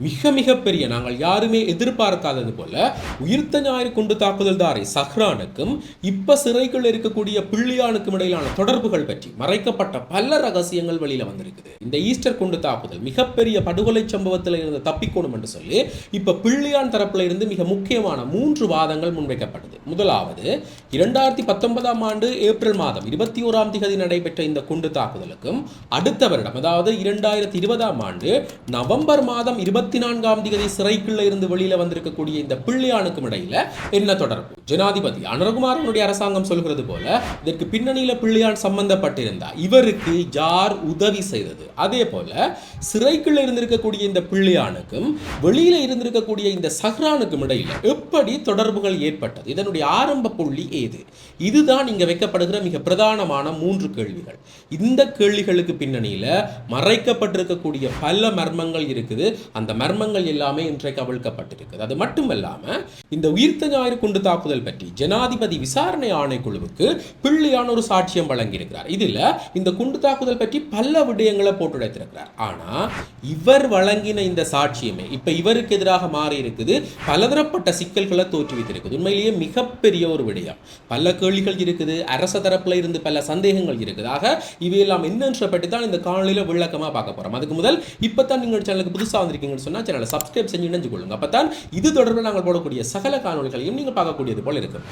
மிக மிக பெரிய நாங்கள் யாருமே எதிர்பார்க்காதது போல உயிர்த்த ஞாயிறு குண்டு தாக்குதல்தாரை சஹ்ரானுக்கும் இப்ப சிறைக்குள்ள இருக்கக்கூடிய பிள்ளையானுக்கும் இடையிலான தொடர்புகள் பற்றி மறைக்கப்பட்ட பல ரகசியங்கள் வெளியில வந்திருக்குது. இந்த ஈஸ்டர் குண்டு தாக்குதல் மிகப்பெரிய படுகொலை சம்பவத்தில் இருந்து தப்பிக்கணும் என்று சொல்லி இப்ப பிள்ளையான் தரப்புல இருந்து மிக முக்கியமான மூன்று வாதங்கள் முன்வைக்கப்பட்டது. முதலாவது இரண்டாயிரத்தி பத்தொன்பதாம் ஆண்டு ஏப்ரல் மாதம் இருபத்தி ஓராம் திகதி நடைபெற்ற இந்த குண்டு தாக்குதலுக்கும் அடுத்த வருடம் அதாவது இரண்டாயிரத்தி இருபதாம் ஆண்டு நவம்பர் மாதம் இருபத்தி நான்காம் திகதி சிறைக்குள்ள இருந்து வெளியில வந்திருக்கக்கூடிய இந்த பிள்ளையானுக்கும் இடையில என்ன தொடர்பு? ஜனாதிபதி அனுரகுமாரனுடைய அரசாங்கம் சொல்கிறது போல இதற்கு பின்னணியில பிள்ளையான் சம்பந்தப்பட்டிருந்தா இவருக்கு யார் உதவி செய்தது. அதே போல சிறைக்குள்ள இருந்திருக்கக்கூடிய இந்த பிள்ளையானுக்கும் வெளியில இருந்திருக்கக்கூடிய இந்த சஹ்ரானுக்கும் இடையில எப்படி தொடர்புகள் ஏற்பட்டது? இதனுடைய ஆரம்ப புள்ளி ஏது? இதுதான் இங்க வைக்கப்படுகிற மிக பிரதானமான மூன்று கேள்விகள். இந்த கேள்விகளுக்கு பின்னணியில மறைக்கப்பட்டிருக்கக்கூடிய பல மர்மங்கள் இருக்குது. அந்த மர்மங்கள் எல்லாமே இன்றைக்கு அவிழ்க்கப்பட்டிருக்குது. அது மட்டுமல்லாம இந்த உயிர்த்த ஞாயிறு குண்டு தாக்குதல் தாக்குதல் பற்றி ஜனாதிபதி விசாரணை ஆணைக்குழுவுக்கு பிள்ளையான ஒரு சாட்சியம் வழங்கியிருக்கிறார். இதில் இந்த குண்டு தாக்குதல் பற்றி பல விடயங்களை போட்டுடைத்திருக்கிறார். ஆனால் இவர் வழங்கின இந்த சாட்சியமே இப்போ இவருக்கு எதிராக மாறி இருக்குது. பலதரப்பட்ட சிக்கல்களை தோற்றுவித்திருக்குது. உண்மையிலேயே மிகப்பெரிய ஒரு விடயம். பல கேள்விகள் இருக்குது. அரச தரப்பில் இருந்து பல சந்தேகங்கள் இருக்குது. ஆக இவையெல்லாம் என்னன்ற பற்றி தான் இந்த காணொலியில் விளக்கமாக பார்க்க போகிறோம் அதுக்கு முதல் இப்போ தான் நீங்கள் சேனலுக்கு புதுசாக வந்திருக்கீங்கன்னு சொன்னால் சேனலை சப்ஸ்கிரைப் செஞ்சு இணைஞ்சு கொள்ளுங்க. அப்போ தான் இது தொடர்பில் நாங்கள் போடக்கூடிய சகல காணொலிகளையும் நீங்கள் பார்க்கக்கூடியது போல் இருக்கும்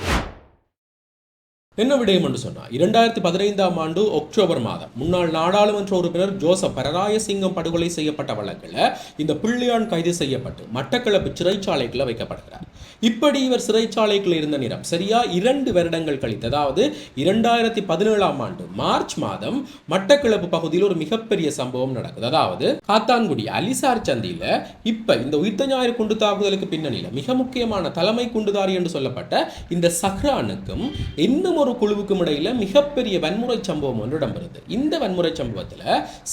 என்ன விடயம் என்று சொன்னா இரண்டாயிரத்தி பதினைந்தாம் ஆண்டு அக்டோபர் மாதம் முன்னாள் நாடாளுமன்ற உறுப்பினர் ஜோசப் பரராயசிங்கம் படுகொலை செய்யப்பட்ட வழக்கில் இந்த பிள்ளையான் கைது செய்யப்பட்டு மட்டக்களப்பு சிறைச்சாலைக்குள்ள வைக்கப்படுகிறார். இப்படி இவர் சிறைச்சாலைக்குள்ள இருந்த நேரம் சரியா? இரண்டு வருடங்கள் கழித்து அதாவது இரண்டாயிரத்தி பதினேழாம் ஆண்டு மார்ச் மாதம் மட்டக்களப்பு பகுதியில் ஒரு மிகப்பெரிய சம்பவம் நடக்குது. அதாவது காத்தான்குடி அலிசார் சந்தியில இப்ப இந்த உயிர்த்த ஞாயிறு குண்டு தாக்குதலுக்கு பின்னணியில மிக முக்கியமான தலைமை குண்டுதாரி என்று சொல்லப்பட்ட இந்த சஹ்ரானுக்கும் இன்னும் ஒரு குழுவுக்கும் இடையில் மிகப்பெரிய வன்முறை சம்பவம் ஒன்று இடம்பெறுது. இந்த வன்முறை சம்பவத்தில்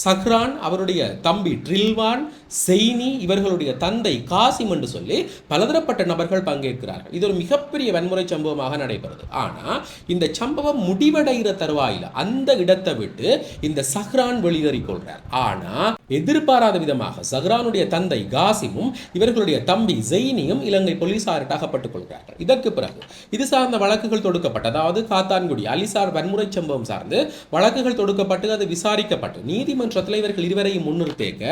சஹ்ரான் அவருடைய தம்பி ட்ரில்வான் செய்னி இவர்களுடைய தந்தை காசிம் என்று சொல்லி பலதரப்பட்ட நபர்கள் பங்கேற்கிறார்கள். இது ஒரு மிகப்பெரிய வன்முறை சம்பவமாக நடைபெறுது. ஆனால் இந்த சம்பவம் முடிவடைகிற தருவாயில் அந்த இடத்தை விட்டு இந்த சஹ்ரான் வெளியேறிக் கொள்கிறார் ஆனால் எதிர்பாராத விதமாக சஹ்ரானுடைய தந்தை காசிமும் இவர்களுடைய தம்பி ஜெய்னியும் இலங்கை போலீசாரிட்ட அகப்பட்டுக் கொள்கிறார்கள். இதற்கு பிறகு இது சார்ந்த வழக்குகள் தொடுக்கப்பட்ட அதாவது காத்தான்குடி. அலிசார் வன்முறை சம்பவம் சார்ந்து வழக்குகள் தொடுக்கப்பட்டு அது விசாரிக்கப்பட்டு நீதிமன்றத்தில் இவர்கள் இருவரையும் முன்னிறுத்தேக்க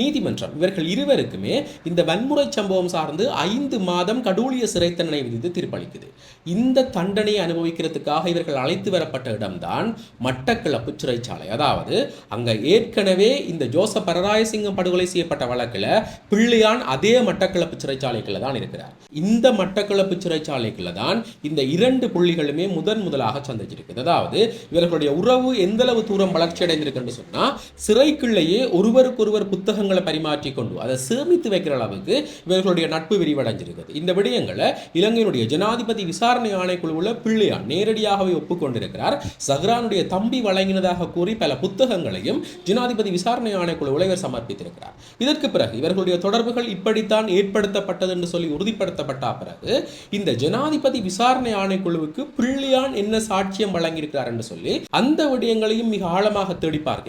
நீதிமன்றம் இவர்கள் இருவருக்குமே இந்த வன்முறை சம்பவம் சார்ந்து ஐந்து மாதம் கடூழிய சிறை தண்டனை விதித்து தீர்ப்பளிக்குது. இந்த தண்டனையை அனுபவிக்கிறதுக்காக இவர்கள் அழைத்து வரப்பட்ட இடம்தான் மட்டக்களப்பு சிறைச்சாலை. அதாவது அங்க ஏற்கனவே இந்த ஜோசப் பரராயசிங்கம் படுகொலை செய்யப்பட்ட வழக்கில் பிள்ளையான் அதே மட்டக்களப்பு சிறைச்சாலைக்குள்ள தான் இருக்கிறார். இந்த மட்டக்களப்பு சிறைச்சாலைக்குள்ள தான் இந்த இரண்டு புள்ளிகளுமே முதன் முதல் கூடுதலாக சந்திச்சிருக்குது அதாவது இவர்களுடைய உறவு எந்தளவு தூரம் வளர்ச்சி அடைந்திருக்குன்னு சொன்னால் சிறைக்குள்ளேயே ஒருவருக்கொருவர் புத்தகங்களை பரிமாற்றி கொண்டு அதை சேமித்து வைக்கிற அளவுக்கு இவர்களுடைய நட்பு விரிவடைஞ்சிருக்குது இந்த விடயங்களை இலங்கையினுடைய ஜனாதிபதி விசாரணை ஆணைக்குழுவில் பிள்ளையான் நேரடியாகவே ஒப்புக்கொண்டிருக்கிறார். சஹ்ரானுடைய தம்பி வழங்கினதாக கூறி பல புத்தகங்களையும் ஜனாதிபதி விசாரணை ஆணைக்குழுவில் இவர் சமர்ப்பித்திருக்கிறார். இதற்கு பிறகு இவர்களுடைய தொடர்புகள் இப்படித்தான் ஏற்படுத்தப்பட்டது என்று சொல்லி உறுதிப்படுத்தப்பட்ட பிறகு இந்த ஜனாதிபதி விசாரணை ஆணைக்குழுவுக்கு பிள்ளையான் என்ன சாட்சியம் வழங்கியிருக்கிறார் என்று சொல்லி அந்த விடயங்களையும் மிக ஆழமாக தேடி பார்க்க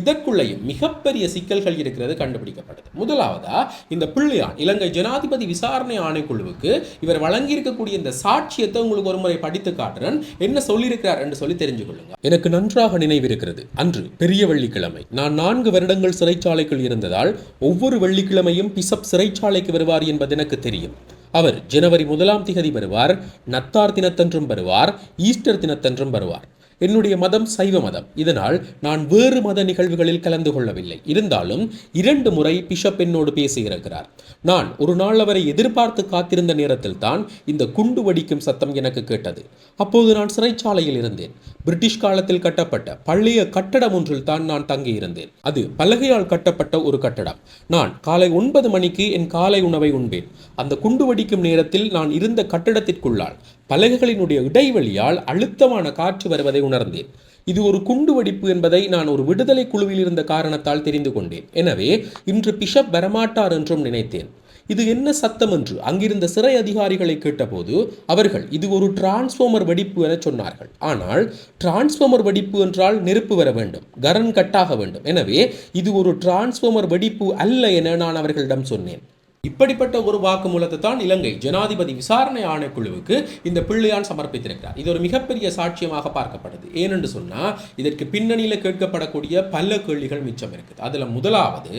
இதற்குள்ளேயும் மிகப்பெரிய சிக்கல்கள் இருக்கிறது கண்டுபிடிக்கப்பட்டது முதலாவதா இந்த பிள்ளையான் இலங்கை ஜனாதிபதி விசாரணை ஆணைக்குழுவுக்கு இவர் வழங்கியிருக்கக்கூடிய இந்த சாட்சியத்தை உங்களுக்கு ஒரு முறை படித்து காட்டுறேன். என்ன சொல்லியிருக்கிறார் என்று சொல்லி தெரிஞ்சு கொள்ளுங்க. எனக்கு நன்றாக நினைவிருக்கிறது. அன்று பெரிய வெள்ளிக்கிழமை நான் நான்கு வருடங்கள் சிறைச்சாலைக்குள் இருந்ததால் ஒவ்வொரு வெள்ளிக்கிழமையும் பிசப் சிறைச்சாலைக்கு வருவார் என்பது எனக்கு தெரியும். அவர் ஜனவரி முதலாம் திகதி வருவார் நத்தார் தினத்தன்றும் வருவார் ஈஸ்டர் தினத்தன்றும் வருவார். என்னுடைய மதம் சைவ மதம். இதனால் நான் வேறு மத நிகழ்வுகளில் கலந்து கொள்ளவில்லை. இருந்தாலும் இரண்டு முறை பிஷப் என்னோடு பேசியிருக்கிறார். நான் ஒரு நாள் அவரை எதிர்பார்த்து காத்திருந்த நேரத்தில் தான் இந்த குண்டு வடிக்கும் சத்தம் எனக்கு கேட்டது. அப்போது நான் சிறைச்சாலையில் இருந்தேன். பிரிட்டிஷ் காலத்தில் கட்டப்பட்ட பழைய கட்டடம் ஒன்றில் தான் நான் தங்கியிருந்தேன். அது பலகையால் கட்டப்பட்ட ஒரு கட்டடம். நான் காலை ஒன்பது மணிக்கு என் காலை உணவை உண்பேன். அந்த குண்டு வடிக்கும் நேரத்தில் நான் இருந்த கட்டடத்திற்குள்ளால் பலகைகளினுடைய இடைவெளியால் அழுத்தமான காற்று வருவதை உணர்ந்தேன். இது ஒரு குண்டு வெடிப்பு என்பதை நான் ஒரு விடுதலை குழுவில் இருந்த காரணத்தால் தெரிந்து கொண்டேன். எனவே இன்று பிஷப் வரமாட்டார் என்றும் நினைத்தேன். இது என்ன சத்தம் என்று அங்கிருந்த சிறை அதிகாரிகளை கேட்டபோது அவர்கள் இது ஒரு டிரான்ஸ்ஃபார்மர் வெடிப்பு என சொன்னார்கள். ஆனால் டிரான்ஸ்ஃபார்மர் வெடிப்பு என்றால் நெருப்பு வர வேண்டும் கரன் கட்டாக வேண்டும். எனவே இது ஒரு டிரான்ஸ்ஃபார்மர் வெடிப்பு அல்ல என நான் அவர்களிடம் சொன்னேன். இப்படிப்பட்ட ஒரு வாக்குமூலத்தை தான் இலங்கை ஜனாதிபதி விசாரணை ஆணைக்குழுவுக்கு இந்த பிள்ளையான் சமர்ப்பித்திருக்கிறார். இது ஒரு மிகப்பெரிய சாட்சியமாக பார்க்கப்படுது. ஏனென்று சொன்னால் இதற்கு பின்னணியில் கேட்கப்படக்கூடிய பல கேள்விகள் மிச்சம் இருக்குது. அதில் முதலாவது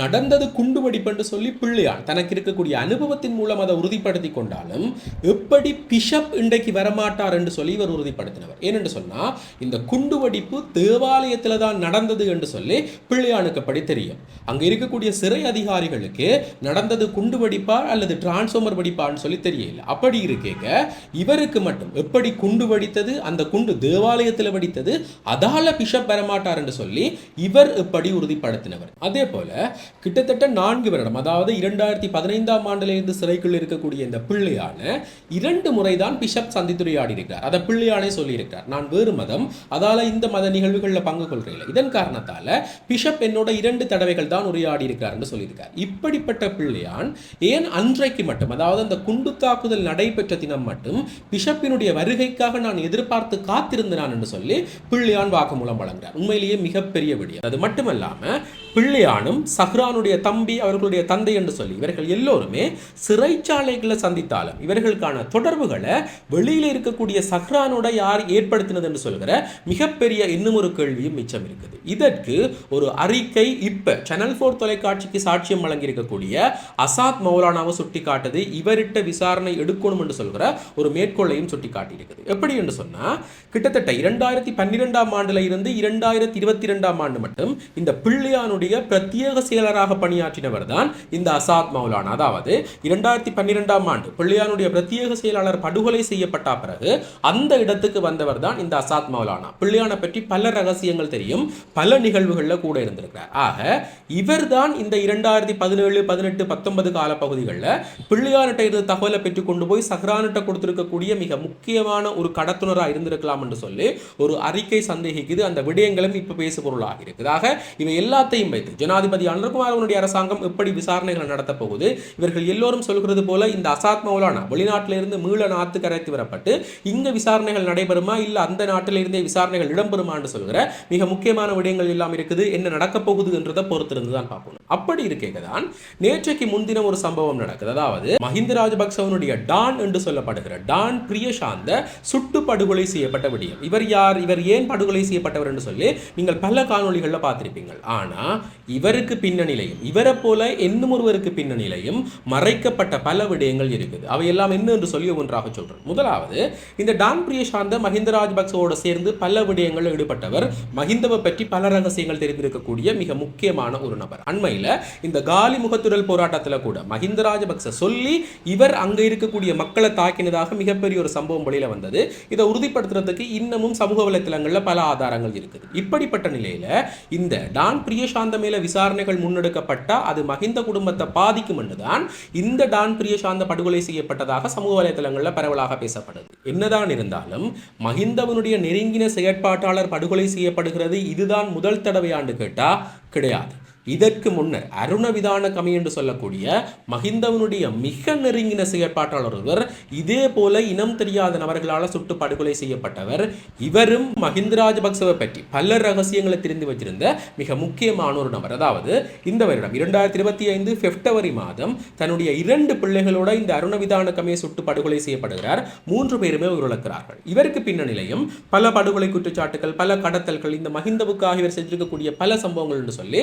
நடந்தது குண்டுவெடிப்பென்று சொல்லி பிள்ளையான் தனக்கு இருக்கக்கூடிய அனுபவத்தின் மூலம் அதை உறுதிப்படுத்தி கொண்டாலும் எப்படி பிஷப் இன்றைக்கு வரமாட்டார் என்று சொல்லி இவர் உறுதிப்படுத்தினவர். ஏனென்று சொன்னால் இந்த குண்டுவெடிப்பு தேவாலயத்தில் தான் நடந்தது என்று சொல்லி பிள்ளையானுக்கு படி தெரியும். அங்கே இருக்கக்கூடிய சிறை அதிகாரிகளுக்கு நடந்தது அல்லது குண்டு வெடிப்பா அல்லது டிரான்ஸ்ஃபார்மர் வெடிப்பான்னு சொல்லி தெரியல. அப்படி இருக்கேக்க இவருக்கு மட்டும் எப்படி குண்டு வெடித்தது அந்த குண்டு தேவாலயத்தில் வெடித்தது அதால பிஷப் பெறமாட்டார்னு சொல்லி இவர் எப்படி உறுதிப்படுத்தினவர். அதே போல கிட்டத்தட்ட நான்கு வருடம் அதாவது இரண்டாயிரத்தி பதினைந்தாம் ஆண்டிலிருந்து சிறைக்குள் இருக்கக்கூடிய இந்த பிள்ளையான இரண்டு முறைதான் பிஷப் சந்தித்துரையாடி இருக்கிறார். அதை பிள்ளையானே சொல்லியிருக்கிறார். நான் வேறு மதம் அதால இந்த மத நிகழ்வுகளில் பங்கு கொள்கிறேன் இதன் காரணத்தால பிஷப் என்னோட இரண்டு தடவைகள் தான் உரையாடி இருக்கிறார் என்று சொல்லியிருக்கார். இப்படிப்பட்ட பிள்ளை பிள்ளையான் ஏன் அன்றைக்கு மட்டும் அதாவது அந்த குண்டு தாக்குதல் நடைபெற்ற தினம் மட்டும் பிஷப்பினுடைய வருகைக்காக நான் எதிர்பார்த்து காத்திருந்தேன் என்று சொல்லி பிள்ளையான் வாக்குமூலம் வழங்குகிறார் உண்மையிலேயே மிகப்பெரிய விடியம் அது மட்டுமல்லாம பிள்ளையானும் சஹ்ரானுடைய தம்பி அவர்களுடைய தந்தை என்று சொல்லி இவர்கள் எல்லோருமே சிறைச்சாலைகளை சந்தித்தாலும் இவர்களுக்கான தொடர்புகளை வெளியில் இருக்கக்கூடிய சஹ்ரானோட யார் ஏற்படுத்தினது என்று சொல்கிற மிகப்பெரிய இன்னும் ஒரு கேள்வியும் மிச்சம் இருக்குது. இதற்கு ஒரு அறிக்கை இப்ப சேனல் போர் தொலைக்காட்சிக்கு சாட்சியம் வழங்கியிருக்கக்கூடிய அசாத் மௌலானாவை சுட்டி காட்டுது இவரிட்ட விசாரணை எடுக்கணும் என்று சொல்கிற ஒரு மேற்கோளையும் சுட்டி காட்டியிருக்குது எப்படி என்று சொன்னால் கிட்டத்தட்ட இரண்டாயிரத்தி பன்னிரெண்டாம் ஆண்டுல இருந்து இரண்டாயிரத்தி இருபத்தி இரண்டாம் ஆண்டு மட்டும் இந்த பிள்ளையானுடைய பிரத்யேக செயலராக பணியாற்றினவர் தான் இந்த அசாத் மௌலானா. அதாவது இரண்டாயிரத்தி பன்னிரெண்டாம் ஆண்டு பிள்ளையானுடைய பிரத்யேக செயலாளர் படுகொலை செய்யப்பட்ட பிறகு அந்த இடத்துக்கு வந்தவர் தான் இந்த அசாத் மௌலானா. பிள்ளையான பற்றி பல ரகசியங்கள் தெரியும் பல நிகழ்வுகளில் கூட இருந்திருக்கிறார். ஆக இவர் தான் இந்த இரண்டாயிரத்தி பதினேழு பதினெட்டு பத்தொன்பது கால பகுதிகளில் பிள்ளையானிட்ட இருந்து தகவலை பெற்று கொண்டு போய் சஹ்ரானிட்ட கொடுத்திருக்கக்கூடிய மிக முக்கியமான ஒரு கடத்துனராக இருந்திருக்கலாம் என்று சொல்லி ஒரு அறிக்கை சந்தேகிக்குது. அந்த விடயங்களும் இப்போ பேசு பொருளாக இருக்குது. ஆக இவை எல்லாத்தையும் முன்வைத்து ஜனாதிபதி அனுர்குமார் அவனுடைய அரசாங்கம் எப்படி விசாரணைகளை நடத்த போகுது? இவர்கள் எல்லோரும் சொல்கிறது போல இந்த அசாத் மௌலானா வெளிநாட்டிலிருந்து மீள நாத்து கரைத்து வரப்பட்டு இங்க விசாரணைகள் நடைபெறுமா? இல்ல அந்த நாட்டிலிருந்தே விசாரணைகள் இடம்பெறுமான்னு சொல்கிற மிக முக்கியமான விடயங்கள் எல்லாம் இருக்குது. என்ன நடக்க போகுது என்றதை பொறுத்திருந்து தான் பார்ப்போம். அப்படி இருக்கேங்க தான் நேற்றைக்கு முன்தினம் ஒரு சம்பவம் நடக்குது. அதாவது மஹிந்த ராஜபக்சவனுடைய டான் என்று சொல்லப்படுகிற டான் பிரியசாந்த சுட்டு படுகொலை செய்யப்பட்ட விடயம். இவர் யார்? இவர் ஏன் படுகொலை செய்யப்பட்டவர் என்று சொல்லி நீங்கள் பல காணொளிகளில் பார்த்திருப்பீங்க ஆனா இவருக்கு பின்னணிலையும் இவரை போல இன்னும் ஒருவருக்கு பின்னணிலையும் மறைக்கப்பட்ட பல விடயங்கள் இருக்குது. அவையெல்லாம் என்ன என்று சொல்லி ஒன்றாக சொல்றேன். முதலாவது இந்த டான் பிரியசாந்த மஹிந்த ராஜபக்சவோட சேர்ந்து பல விடயங்கள் ஈடுபட்டவர் மஹிந்தவை பற்றி பல ரகசியங்கள் தெரிந்திருக்கக்கூடிய மிக முக்கியமான ஒரு நபர். அண்மையில் இந்த காலி முகத்துடல் போராட்டத்தில் கூட மஹிந்த ராஜபக்ச சொல்லி இவர் அங்கே இருக்கக்கூடிய மக்களை தாக்கினதாக மிகப்பெரிய ஒரு சம்பவம் வெளியில வந்தது. இதை உறுதிப்படுத்துறதுக்கு இன்னமும் சமூக வலைத்தளங்களில் பல ஆதாரங்கள் இருக்குது. இப்படிப்பட்ட நிலையில் இந்த டான் பிரியசாந்த மேல விசாரணைகள் முன்னெடுக்கப்பட்ட அது மஹிந்த குடும்பத்தை பாதிக்கும் என்றுதான் இந்த டான் பிரியசாந்த படுகொலை செய்யப்பட்டதாக சமூக வலைதளங்களில் பரவலாக பேசப்படுது. என்னதான் இருந்தாலும் மஹிந்தவனுடைய நெருங்கின செயற்பாட்டாளர் படுகொலை செய்யப்படுகிறது இதுதான் முதல் தடவையாண்டு கேட்டா கிடையாது. இதற்கு முன்னர் அருணவிதான கமி என்று சொல்லக்கூடிய மஹிந்தவனுடைய மிக நெருங்கின செயற்பாட்டாளர் ஒருவர் இதே போல இனம் தெரியாத நபர்களால் சுட்டு படுகொலை செய்யப்பட்டவர். இவரும் மஹிந்த ராஜபக்சவை பற்றி பல ரகசியங்களை தெரிந்து வச்சிருந்த மிக முக்கியமான ஒரு நபர். அதாவது இந்த வருடம் இரண்டாயிரத்தி இருபத்தி ஐந்து பிப்ரவரி மாதம் தன்னுடைய இரண்டு பிள்ளைகளோட இந்த அருணவிதான கமியை சுட்டு படுகொலை செய்யப்படுகிறார். மூன்று பேருமே உயிரிழக்கிறார்கள். இவருக்கு பின்னணிலையும் பல படுகொலை குற்றச்சாட்டுகள் பல கடத்தல்கள் இந்த மஹிந்தவுக்காக இவர் செஞ்சிருக்கக்கூடிய பல சம்பவங்கள் என்று சொல்லி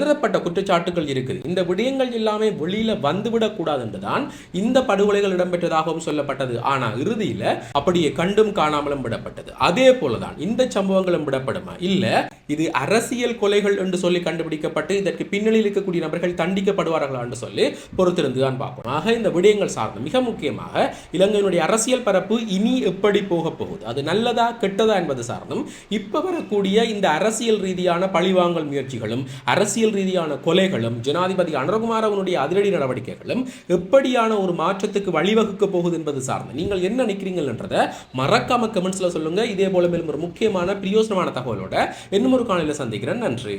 பலதரப்பட்ட குற்றச்சாட்டுகள் இருக்குது. இந்த விடயங்கள் எல்லாமே வெளியில வந்துவிடக் என்றுதான் இந்த படுகொலைகள் இடம்பெற்றதாகவும் சொல்லப்பட்டது. ஆனா இறுதியில அப்படியே கண்டும் காணாமலும் விடப்பட்டது. அதே போலதான் இந்த சம்பவங்களும் விடப்படுமா? இல்ல இது அரசியல் கொலைகள் என்று சொல்லி கண்டுபிடிக்கப்பட்டு இதற்கு பின்னணியில் இருக்கக்கூடிய நபர்கள் தண்டிக்கப்படுவார்களா என்று சொல்லி பொறுத்திருந்து தான் பார்ப்போம். ஆக இந்த விடயங்கள் சார்ந்து மிக முக்கியமாக இலங்கையினுடைய அரசியல் பரப்பு இனி எப்படி போக போகுது? அது நல்லதா கெட்டதா என்பது சார்ந்தும் இப்போ வரக்கூடிய இந்த அரசியல் ரீதியான பழிவாங்கல் முயற்சிகளும் அரசியல் ரீதியான கொலைகளும் ஜனாதிபதி அனுரகுமார் அவனுடைய அதிரடி நடவடிக்கைகளும் எப்படியான ஒரு மாற்றத்துக்கு வழிவகுக்க போகுது என்பது சார்ந்து நீங்கள் என்ன நினைக்கிறீங்கன்றதை மறக்காம கமெண்ட்ஸில் சொல்லுங்கள் இதே போல மேலும் ஒரு முக்கியமான பிரியோசனமான தகவலோட இன்னும் இன்னொரு காலையில் சந்திக்கிறேன். நன்றி.